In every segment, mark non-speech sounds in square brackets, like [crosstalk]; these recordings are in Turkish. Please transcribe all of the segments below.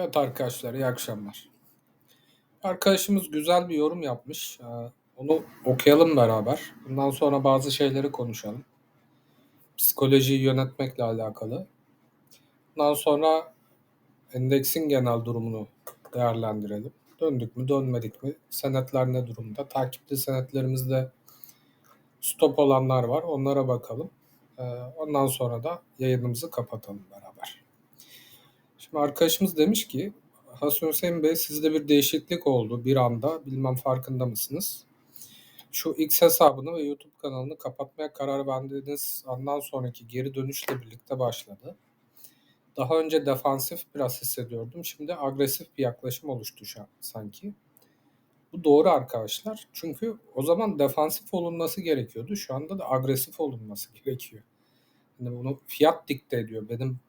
Evet arkadaşlar iyi akşamlar. Arkadaşımız güzel bir yorum yapmış. Ee, Onu okuyalım beraber. Bundan sonra bazı şeyleri konuşalım. Psikolojiyi yönetmekle alakalı. Bundan sonra endeksin genel durumunu değerlendirelim. Döndük mü dönmedik mi? Senetler ne durumda? Takipli senetlerimizde stop olanlar var. Onlara bakalım. Ee, Ondan sonra da yayınımızı kapatalım beraber. Şimdi arkadaşımız demiş ki Hasan Hüseyin Bey sizde bir değişiklik oldu bir anda. Bilmem farkında mısınız? Şu X hesabını ve YouTube kanalını kapatmaya karar verdiğiniz andan sonraki geri dönüşle birlikte başladı. Daha önce defansif biraz hissediyordum. Şimdi agresif bir yaklaşım oluştu sanki. Bu doğru arkadaşlar. Çünkü o zaman defansif olunması gerekiyordu. Şu anda da agresif olunması [laughs] gerekiyor. Yani bunu fiyat dikte ediyor. Benim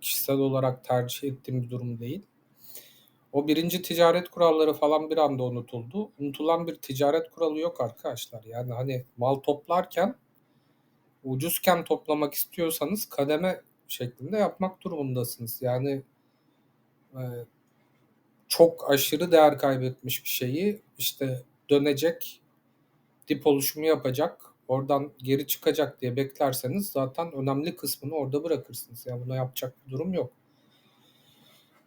kişisel olarak tercih ettiğim bir durum değil. O birinci ticaret kuralları falan bir anda unutuldu. Unutulan bir ticaret kuralı yok arkadaşlar. Yani hani mal toplarken ucuzken toplamak istiyorsanız kademe şeklinde yapmak durumundasınız. Yani e, çok aşırı değer kaybetmiş bir şeyi işte dönecek, dip oluşumu yapacak, oradan geri çıkacak diye beklerseniz zaten önemli kısmını orada bırakırsınız. Yani buna yapacak bir durum yok.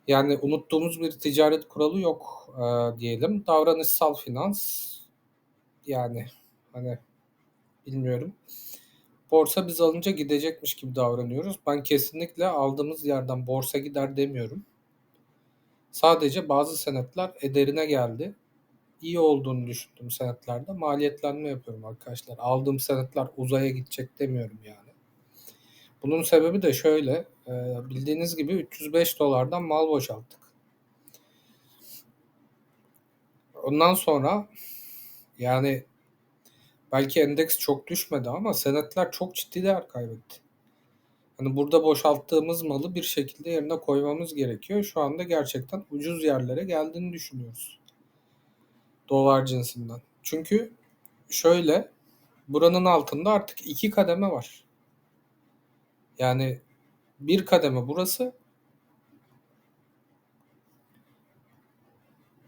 Yani unuttuğumuz bir ticaret kuralı yok e, diyelim. Davranışsal finans yani hani bilmiyorum. Borsa biz alınca gidecekmiş gibi davranıyoruz. Ben kesinlikle aldığımız yerden borsa gider demiyorum. Sadece bazı senetler ederine geldi. İyi olduğunu düşündüm senetlerde. Maliyetlenme yapıyorum arkadaşlar. Aldığım senetler uzaya gidecek demiyorum yani. Bunun sebebi de şöyle. E, bildiğiniz gibi 305 dolardan mal boşalttık. Ondan sonra yani belki endeks çok düşmedi ama senetler çok ciddi değer kaybetti. Hani burada boşalttığımız malı bir şekilde yerine koymamız gerekiyor. Şu anda gerçekten ucuz yerlere geldiğini düşünüyoruz. Dolar cinsinden. Çünkü şöyle buranın altında artık iki kademe var. Yani bir kademe burası.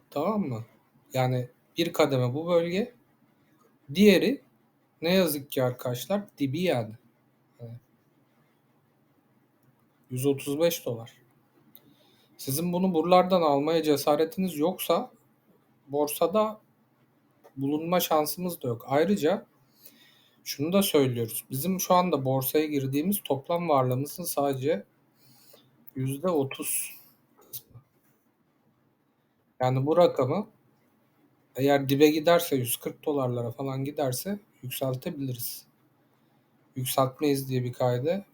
Tamam mı? Yani bir kademe bu bölge. Diğeri ne yazık ki arkadaşlar dibi yani. 135 dolar. Sizin bunu buralardan almaya cesaretiniz yoksa borsada bulunma şansımız da yok. Ayrıca şunu da söylüyoruz. Bizim şu anda borsaya girdiğimiz toplam varlığımızın sadece yüzde otuz Yani bu rakamı eğer dibe giderse 140 dolarlara falan giderse yükseltebiliriz. Yükseltmeyiz diye bir kaide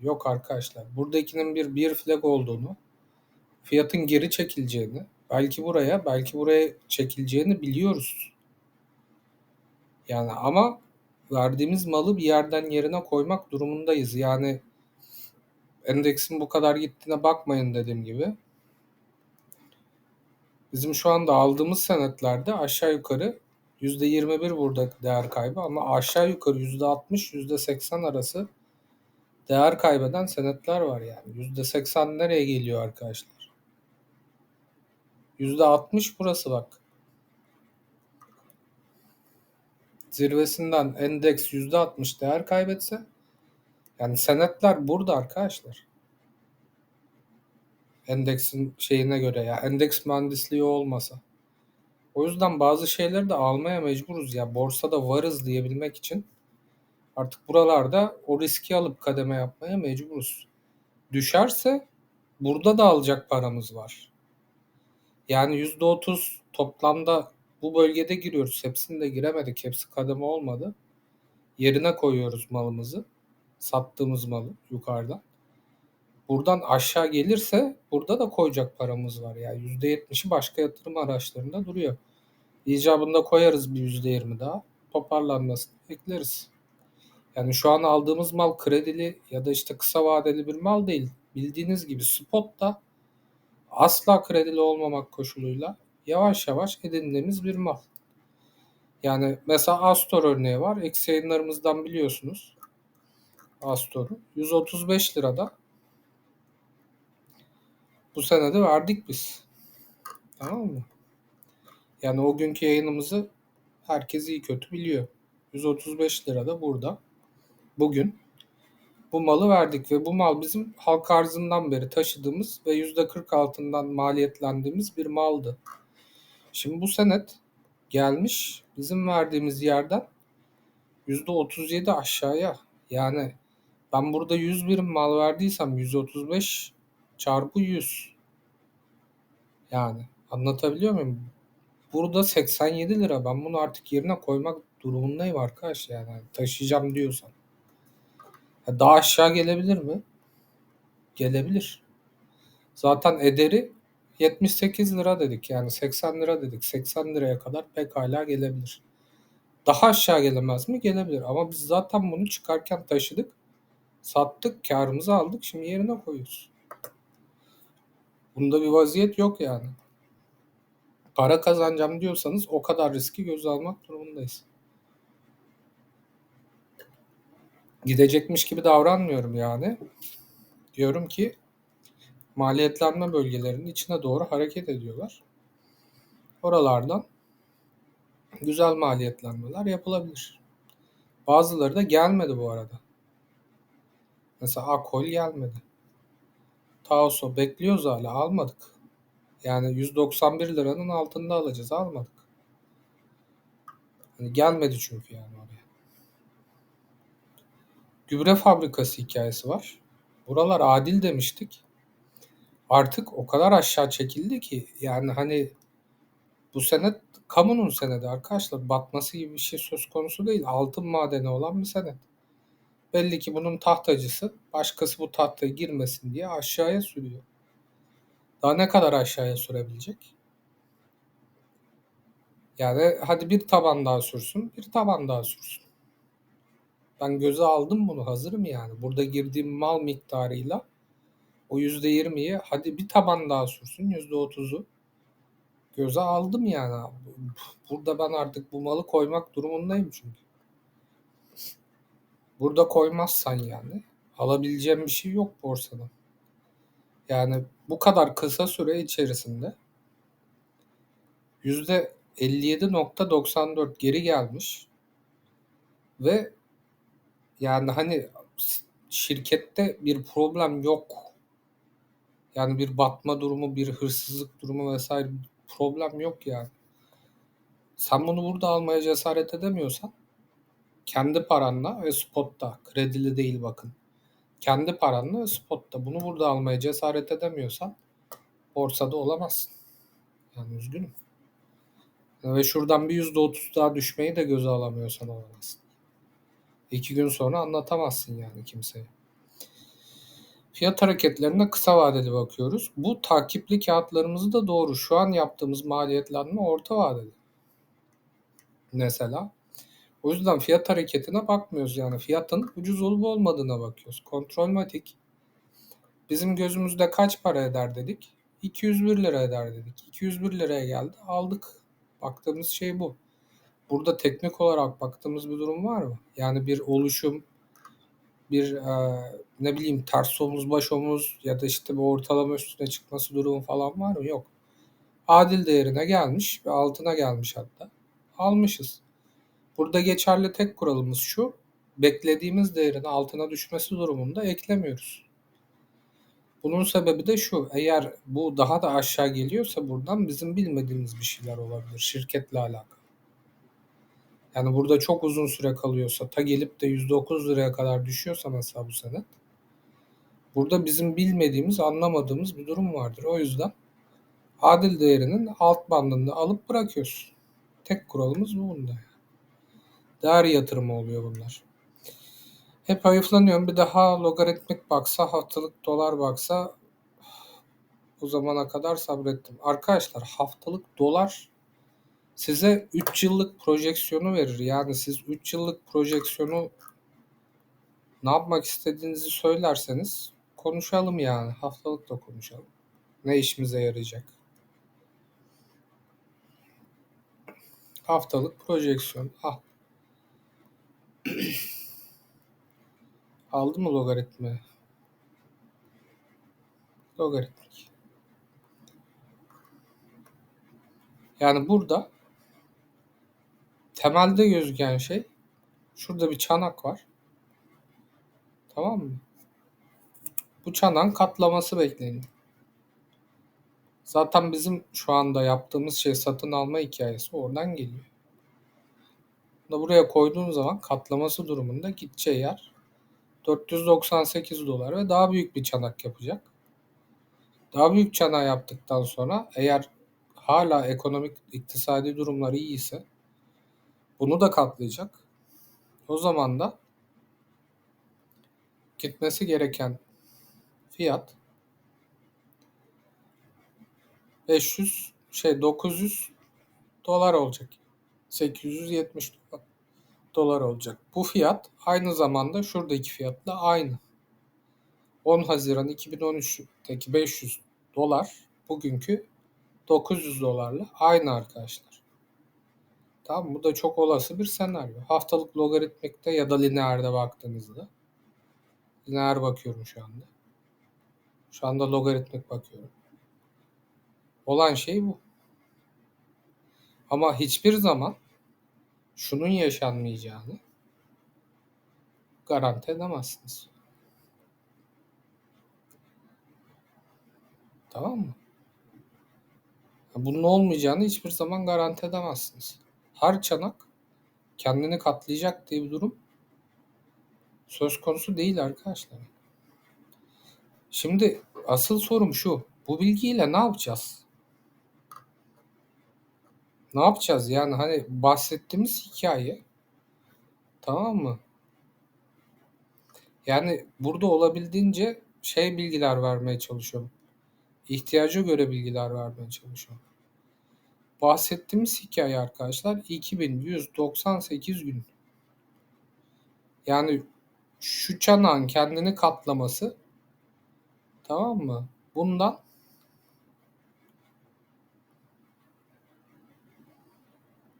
yok arkadaşlar. Buradakinin bir bir flag olduğunu, fiyatın geri çekileceğini, belki buraya, belki buraya çekileceğini biliyoruz. Yani ama verdiğimiz malı bir yerden yerine koymak durumundayız. Yani endeksin bu kadar gittiğine bakmayın dediğim gibi. Bizim şu anda aldığımız senetlerde aşağı yukarı %21 burada değer kaybı ama aşağı yukarı %60 %80 arası değer kaybeden senetler var yani. %80 nereye geliyor arkadaşlar? %60 burası bak. Zirvesinden endeks %60 değer kaybetse yani senetler burada arkadaşlar. Endeksin şeyine göre ya endeks mühendisliği olmasa. O yüzden bazı şeyleri de almaya mecburuz ya. Borsada varız diyebilmek için artık buralarda o riski alıp kademe yapmaya mecburuz. Düşerse burada da alacak paramız var. Yani %30 toplamda bu bölgede giriyoruz. Hepsini de giremedik. Hepsi kademe olmadı. Yerine koyuyoruz malımızı. Sattığımız malı yukarıdan. Buradan aşağı gelirse burada da koyacak paramız var. Yani %70'i başka yatırım araçlarında duruyor. İcabında koyarız bir %20 daha. Toparlanmasını bekleriz. Yani şu an aldığımız mal kredili ya da işte kısa vadeli bir mal değil. Bildiğiniz gibi spotta asla kredili olmamak koşuluyla yavaş yavaş edindiğimiz bir mal. Yani mesela Astor örneği var. Eksi yayınlarımızdan biliyorsunuz. Astor'u. 135 lirada Bu sene de verdik biz. Tamam mı? Yani o günkü yayınımızı herkes iyi kötü biliyor. 135 lira da burada. Bugün bu malı verdik ve bu mal bizim halk arzından beri taşıdığımız ve %40 altından maliyetlendiğimiz bir maldı. Şimdi bu senet gelmiş bizim verdiğimiz yerden %37 aşağıya. Yani ben burada 100 birim mal verdiysem 135 çarpı 100. Yani anlatabiliyor muyum? Burada 87 lira. Ben bunu artık yerine koymak durumundayım arkadaş yani. Taşıyacağım diyorsan. Daha aşağı gelebilir mi? Gelebilir. Zaten ederi 78 lira dedik yani 80 lira dedik. 80 liraya kadar pekala gelebilir. Daha aşağı gelemez mi? Gelebilir. Ama biz zaten bunu çıkarken taşıdık. Sattık, karımızı aldık. Şimdi yerine koyuyoruz. Bunda bir vaziyet yok yani. Para kazanacağım diyorsanız o kadar riski göze almak durumundayız. Gidecekmiş gibi davranmıyorum yani. Diyorum ki maliyetlenme bölgelerinin içine doğru hareket ediyorlar. Oralardan güzel maliyetlenmeler yapılabilir. Bazıları da gelmedi bu arada. Mesela Akol gelmedi. Taoso bekliyoruz hala almadık. Yani 191 liranın altında alacağız almadık. Yani gelmedi çünkü yani. Gübre fabrikası hikayesi var. Buralar adil demiştik. Artık o kadar aşağı çekildi ki yani hani bu senet kamunun senedi arkadaşlar. Batması gibi bir şey söz konusu değil. Altın madeni olan bir senet. Belli ki bunun tahtacısı başkası bu tahtaya girmesin diye aşağıya sürüyor. Daha ne kadar aşağıya sürebilecek? Yani hadi bir taban daha sürsün, bir taban daha sürsün. Ben göze aldım bunu, hazırım yani. Burada girdiğim mal miktarıyla o %20'yi hadi bir taban daha sürsün, %30'u göze aldım yani. Burada ben artık bu malı koymak durumundayım çünkü. Burada koymazsan yani alabileceğim bir şey yok borsadan. Yani bu kadar kısa süre içerisinde %57.94 geri gelmiş ve yani hani şirkette bir problem yok. Yani bir batma durumu, bir hırsızlık durumu vesaire problem yok yani. Sen bunu burada almaya cesaret edemiyorsan kendi paranla ve spotta kredili değil bakın. Kendi paranla ve spotta bunu burada almaya cesaret edemiyorsan borsada olamazsın. Yani üzgünüm. Ve şuradan bir yüzde otuz daha düşmeyi de göze alamıyorsan olamazsın. İki gün sonra anlatamazsın yani kimseye. Fiyat hareketlerine kısa vadeli bakıyoruz. Bu takipli kağıtlarımızı da doğru. Şu an yaptığımız maliyetlenme orta vadeli. Mesela. O yüzden fiyat hareketine bakmıyoruz yani. Fiyatın ucuz olup olmadığına bakıyoruz. Kontrolmatik. Bizim gözümüzde kaç para eder dedik. 201 lira eder dedik. 201 liraya geldi. Aldık. Baktığımız şey bu. Burada teknik olarak baktığımız bir durum var mı? Yani bir oluşum, bir e, ne bileyim ters omuz, baş omuz ya da işte bir ortalama üstüne çıkması durumu falan var mı? Yok. Adil değerine gelmiş ve altına gelmiş hatta. Almışız. Burada geçerli tek kuralımız şu. Beklediğimiz değerin altına düşmesi durumunda eklemiyoruz. Bunun sebebi de şu. Eğer bu daha da aşağı geliyorsa buradan bizim bilmediğimiz bir şeyler olabilir şirketle alakalı. Yani burada çok uzun süre kalıyorsa ta gelip de %9 liraya kadar düşüyorsa mesela bu sene burada bizim bilmediğimiz, anlamadığımız bir durum vardır. O yüzden adil değerinin alt bandında alıp bırakıyoruz. Tek kuralımız bu bunda. Değer yatırımı oluyor bunlar. Hep hayıflanıyorum. Bir daha logaritmik baksa, haftalık dolar baksa bu zamana kadar sabrettim. Arkadaşlar haftalık dolar size 3 yıllık projeksiyonu verir. Yani siz 3 yıllık projeksiyonu ne yapmak istediğinizi söylerseniz konuşalım yani. Haftalık da konuşalım. Ne işimize yarayacak? Haftalık projeksiyon. Ah. [clears throat] Aldı mı logaritmi? Logaritmik. Yani burada temelde gözüken şey şurada bir çanak var. Tamam mı? Bu çanağın katlaması bekleniyor. Zaten bizim şu anda yaptığımız şey satın alma hikayesi oradan geliyor. Da buraya koyduğun zaman katlaması durumunda gideceği yer 498 dolar ve daha büyük bir çanak yapacak. Daha büyük çanağı yaptıktan sonra eğer hala ekonomik iktisadi durumlar iyi ise bunu da katlayacak. O zaman da gitmesi gereken fiyat 500 şey 900 dolar olacak. 870 dolar olacak. Bu fiyat aynı zamanda şuradaki fiyatla aynı. 10 Haziran 2013'teki 500 dolar bugünkü 900 dolarla aynı arkadaşlar. Tamam Bu da çok olası bir senaryo. Haftalık logaritmikte ya da lineerde baktığınızda. Lineer bakıyorum şu anda. Şu anda logaritmik bakıyorum. Olan şey bu. Ama hiçbir zaman şunun yaşanmayacağını garanti edemezsiniz. Tamam mı? Bunun olmayacağını hiçbir zaman garanti edemezsiniz. Her çanak kendini katlayacak diye bir durum söz konusu değil arkadaşlar. Şimdi asıl sorum şu. Bu bilgiyle ne yapacağız? Ne yapacağız? Yani hani bahsettiğimiz hikaye tamam mı? Yani burada olabildiğince şey bilgiler vermeye çalışıyorum. İhtiyaca göre bilgiler vermeye çalışıyorum. Bahsettiğimiz hikaye arkadaşlar 2198 gün. Yani şu çanağın kendini katlaması tamam mı? Bundan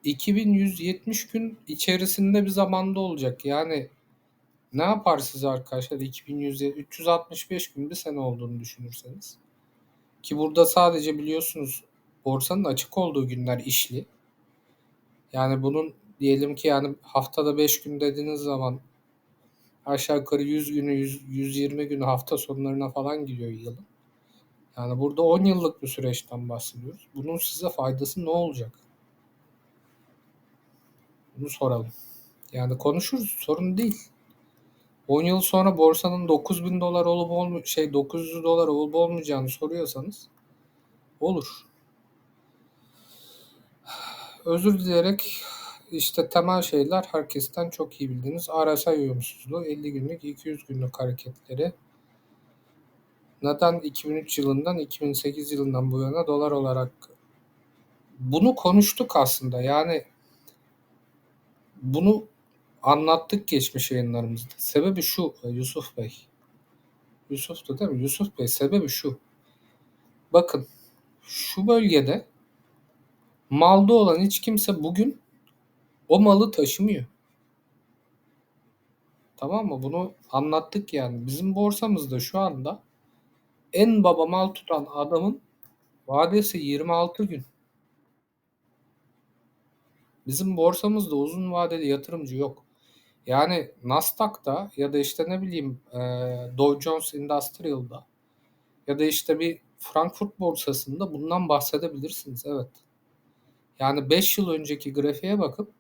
...2170 gün içerisinde bir zamanda olacak. Yani ne yapar size arkadaşlar 2100 365 gün bir sene olduğunu düşünürseniz. Ki burada sadece biliyorsunuz borsanın açık olduğu günler işli. Yani bunun diyelim ki yani haftada 5 gün dediğiniz zaman aşağı yukarı 100 günü 100, 120 günü hafta sonlarına falan gidiyor yılın. Yani burada 10 yıllık bir süreçten bahsediyoruz. Bunun size faydası ne olacak? Bunu soralım. Yani konuşuruz sorun değil. 10 yıl sonra borsanın 9000 dolar olup olmu şey 900 dolar olup olmayacağını soruyorsanız olur. Özür dileyerek işte temel şeyler herkesten çok iyi bildiğiniz RSI uyumsuzluğu, 50 günlük, 200 günlük hareketleri. Neden 2003 yılından 2008 yılından bu yana dolar olarak bunu konuştuk aslında. Yani bunu anlattık geçmiş yayınlarımızda. Sebebi şu Yusuf Bey. Yusuf da değil mi? Yusuf Bey sebebi şu. Bakın şu bölgede malda olan hiç kimse bugün o malı taşımıyor. Tamam mı? Bunu anlattık yani. Bizim borsamızda şu anda en baba mal tutan adamın vadesi 26 gün. Bizim borsamızda uzun vadeli yatırımcı yok. Yani Nasdaq'ta ya da işte ne bileyim e, Dow Jones Industrial'da ya da işte bir Frankfurt borsasında bundan bahsedebilirsiniz. Evet. Yani 5 yıl önceki grafiğe bakıp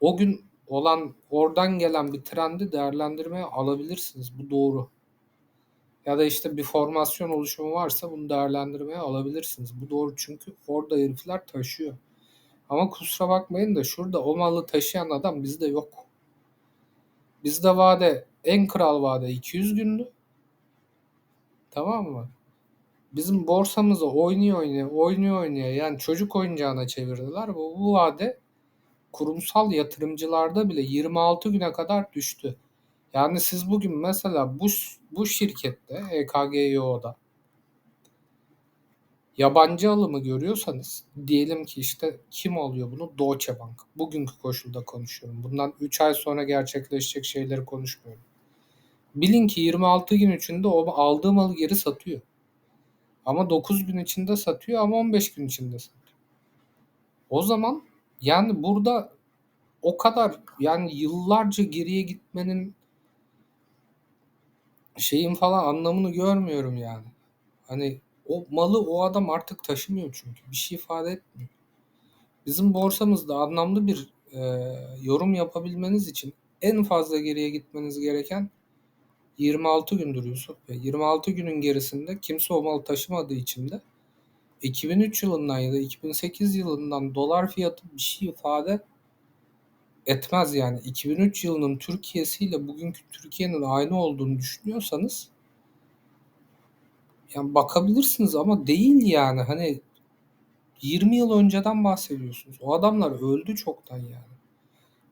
o gün olan oradan gelen bir trendi değerlendirmeye alabilirsiniz. Bu doğru. Ya da işte bir formasyon oluşumu varsa bunu değerlendirmeye alabilirsiniz. Bu doğru çünkü orada herifler taşıyor. Ama kusura bakmayın da şurada o malı taşıyan adam bizde yok. Bizde vade en kral vade 200 gündü. Tamam mı? Bizim borsamızı oynuyor oynuyor oynuyor oynuyor yani çocuk oyuncağına çevirdiler. Bu, bu vade kurumsal yatırımcılarda bile 26 güne kadar düştü. Yani siz bugün mesela bu, bu şirkette EKGYO'da yabancı alımı görüyorsanız diyelim ki işte kim alıyor bunu? Deutsche Bank. Bugünkü koşulda konuşuyorum. Bundan 3 ay sonra gerçekleşecek şeyleri konuşmuyorum. Bilin ki 26 gün içinde o aldığı malı geri satıyor. Ama 9 gün içinde satıyor ama 15 gün içinde satıyor. O zaman yani burada o kadar yani yıllarca geriye gitmenin şeyin falan anlamını görmüyorum yani. Hani o malı o adam artık taşımıyor çünkü. Bir şey ifade etmiyor. Bizim borsamızda anlamlı bir e, yorum yapabilmeniz için en fazla geriye gitmeniz gereken 26 gündür Yusuf Bey. 26 günün gerisinde kimse o malı taşımadığı için de 2003 yılından ya da 2008 yılından dolar fiyatı bir şey ifade etmez yani. 2003 yılının Türkiye'siyle bugünkü Türkiye'nin aynı olduğunu düşünüyorsanız yani bakabilirsiniz ama değil yani. Hani 20 yıl önceden bahsediyorsunuz. O adamlar öldü çoktan yani.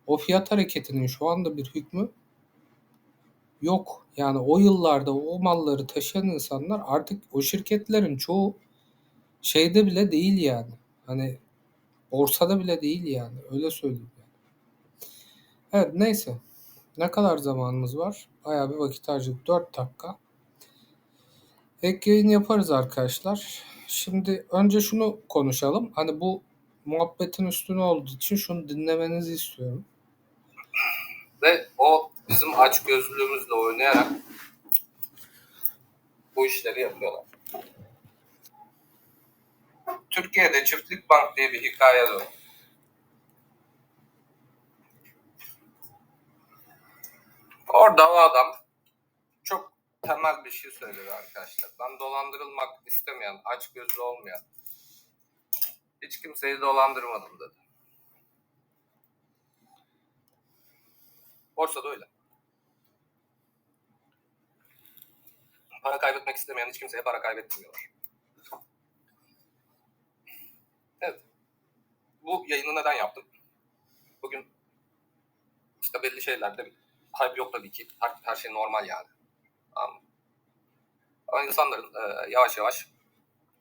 O fiyat hareketinin şu anda bir hükmü yok. Yani o yıllarda o malları taşıyan insanlar artık o şirketlerin çoğu şeyde bile değil yani. Hani borsada bile değil yani. Öyle söyleyeyim yani. Evet neyse. Ne kadar zamanımız var? Bayağı bir vakit harcadık. 4 dakika. Ek yayın yaparız arkadaşlar. Şimdi önce şunu konuşalım. Hani bu muhabbetin üstüne olduğu için şunu dinlemenizi istiyorum. Ve o bizim aç gözlülüğümüzle oynayarak bu işleri yapıyorlar. Türkiye'de Çiftlik Bank diye bir hikaye var. Orada o adam çok temel bir şey söyledi arkadaşlar. Ben dolandırılmak istemeyen, aç gözlü olmayan, hiç kimseyi dolandırmadım dedi. Borsada öyle. Para kaybetmek istemeyen hiç kimseye para kaybetmiyorlar. Evet. Bu yayını neden yaptım? Bugün işte belli şeylerde hype yok tabii ki. Her, her şey normal yani. Ama insanların e, yavaş yavaş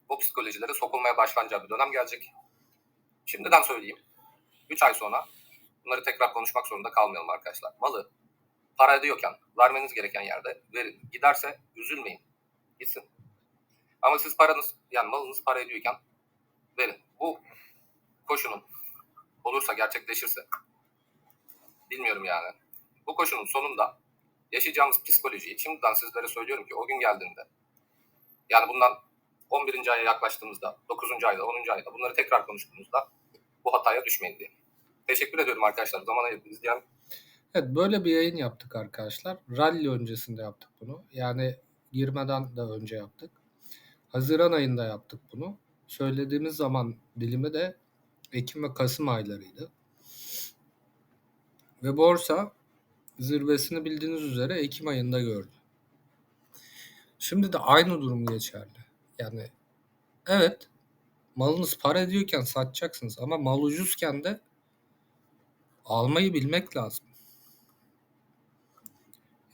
bu psikolojilere sokulmaya başlanacağı bir dönem gelecek. Şimdiden söyleyeyim. 3 ay sonra bunları tekrar konuşmak zorunda kalmayalım arkadaşlar. Malı para ediyorken vermeniz gereken yerde verin. Giderse üzülmeyin. Gitsin. Ama siz paranız yani malınız para ediyorken verin. Bu koşunun olursa gerçekleşirse bilmiyorum yani. Bu koşunun sonunda yaşayacağımız psikolojiyi şimdiden sizlere söylüyorum ki o gün geldiğinde yani bundan 11. aya yaklaştığımızda 9. ayda 10. ayda bunları tekrar konuştuğumuzda bu hataya düşmeyin diye. Teşekkür ediyorum arkadaşlar. Zaman ayırıp izleyen. Evet böyle bir yayın yaptık arkadaşlar. Rally öncesinde yaptık bunu. Yani girmeden de önce yaptık. Haziran ayında yaptık bunu. Söylediğimiz zaman dilimi de Ekim ve Kasım aylarıydı. Ve borsa zirvesini bildiğiniz üzere Ekim ayında gördü. Şimdi de aynı durum geçerli. Yani evet malınız para ediyorken satacaksınız ama mal ucuzken de almayı bilmek lazım.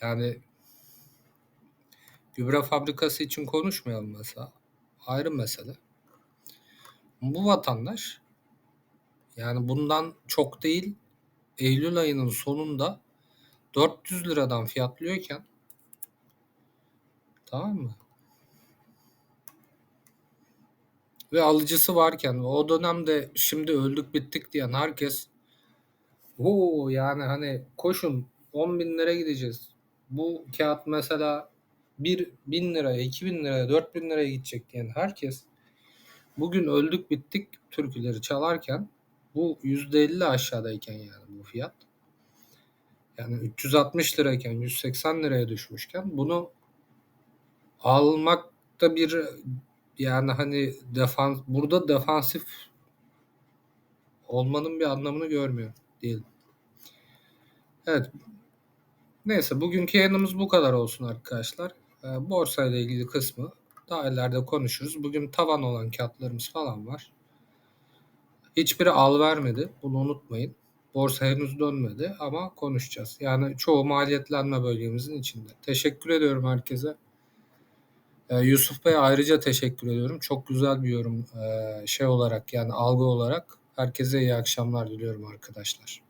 Yani gübre fabrikası için konuşmayalım mesela. Ayrı mesele. Bu vatandaş yani bundan çok değil Eylül ayının sonunda 400 liradan fiyatlıyorken tamam mı? Ve alıcısı varken o dönemde şimdi öldük bittik diyen herkes o yani hani koşun 10 bin lira gideceğiz. Bu kağıt mesela 1 bin liraya, 2 bin liraya, 4 bin liraya gidecek diyen herkes bugün öldük bittik türküleri çalarken bu %50 aşağıdayken yani bu fiyat yani 360 lirayken 180 liraya düşmüşken bunu almakta bir yani hani defans burada defansif olmanın bir anlamını görmüyor değil. Evet. Neyse bugünkü yayınımız bu kadar olsun arkadaşlar. Ee, borsa ile ilgili kısmı daha ileride konuşuruz. Bugün tavan olan kağıtlarımız falan var. Hiçbiri al vermedi. Bunu unutmayın. Borsa henüz dönmedi ama konuşacağız. Yani çoğu maliyetlenme bölgemizin içinde. Teşekkür ediyorum herkese. Ee, Yusuf Bey ayrıca teşekkür ediyorum. Çok güzel bir yorum ee, şey olarak yani algı olarak. Herkese iyi akşamlar diliyorum arkadaşlar.